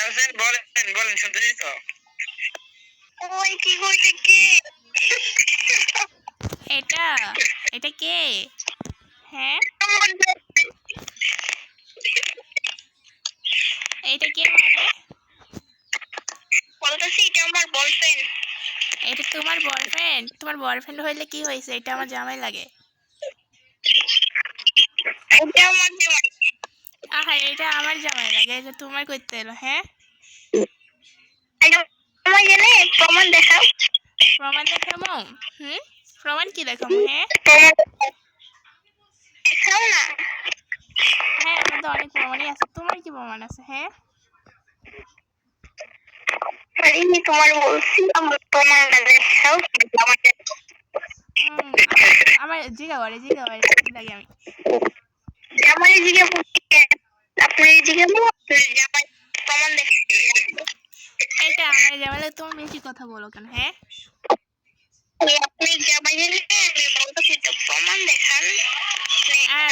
আছেন বলেন বলেন শুনতেছি তো। ওই কি করতে কি? এটা এটা কে? হ্যাঁ? এটা কে মানে? বলতেছি এটা আমার বয়ফ্রেন্ড এটা তোমার বয়ফ্রেন্ড তোমার বয়ফ্রেন্ড হইলে কি হয়েছে? এটা আমার জামাই লাগে। এটা আমার জামাই। আহা এটা আমার জামাই লাগে এটা তোমার করতে এলো হ্যাঁ? আমার জেনে প্রমাণ দেখাও। প্রমাণ দেখাবো হুম? প্রমাণ কি দেখাবো হ্যাঁ? দেখাও না। হ্যাঁ আমার অনেক প্রমাণই আছে। তোমার কি প্রমাণ আছে হ্যাঁ? আমি তোমার বলছি আমার দেখাও। আমার জিগা করে জিগা করে লাগে আমি। জামাই জিগে আপনি জিগে জামাই প্রমাণ দেখাও এটা আমার জামাই তুমি বেশি কথা বলো কেন হ্যাঁ? তো প্রমাণ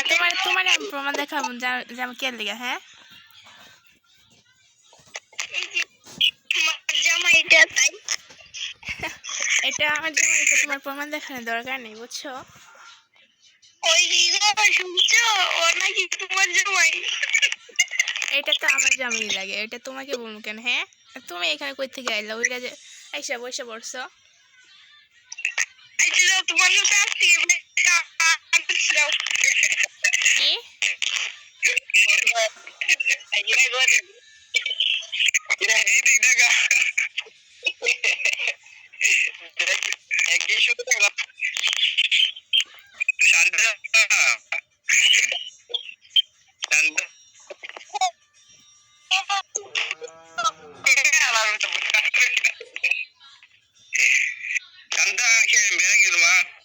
তোমার তোমার আমি প্রমাণ দেখাবো কে লিগা হ্যাঁ? এটা আমার জামাই এটা তোমার প্রমাণ দেখানোর দরকার নেই বুঝছ? ওই শুনছো? ও নাকি তোমার জামাই? এটা তো আমার জামাই লাগে এটা তোমাকে বলব কেন হ্যাঁ? আর তুমি এখানে কই থেকে আইলা? ওইটা যে আইসা বসে পড়ছো। আচ্ছা যাও তোমার সাথে আসছি কি? Di.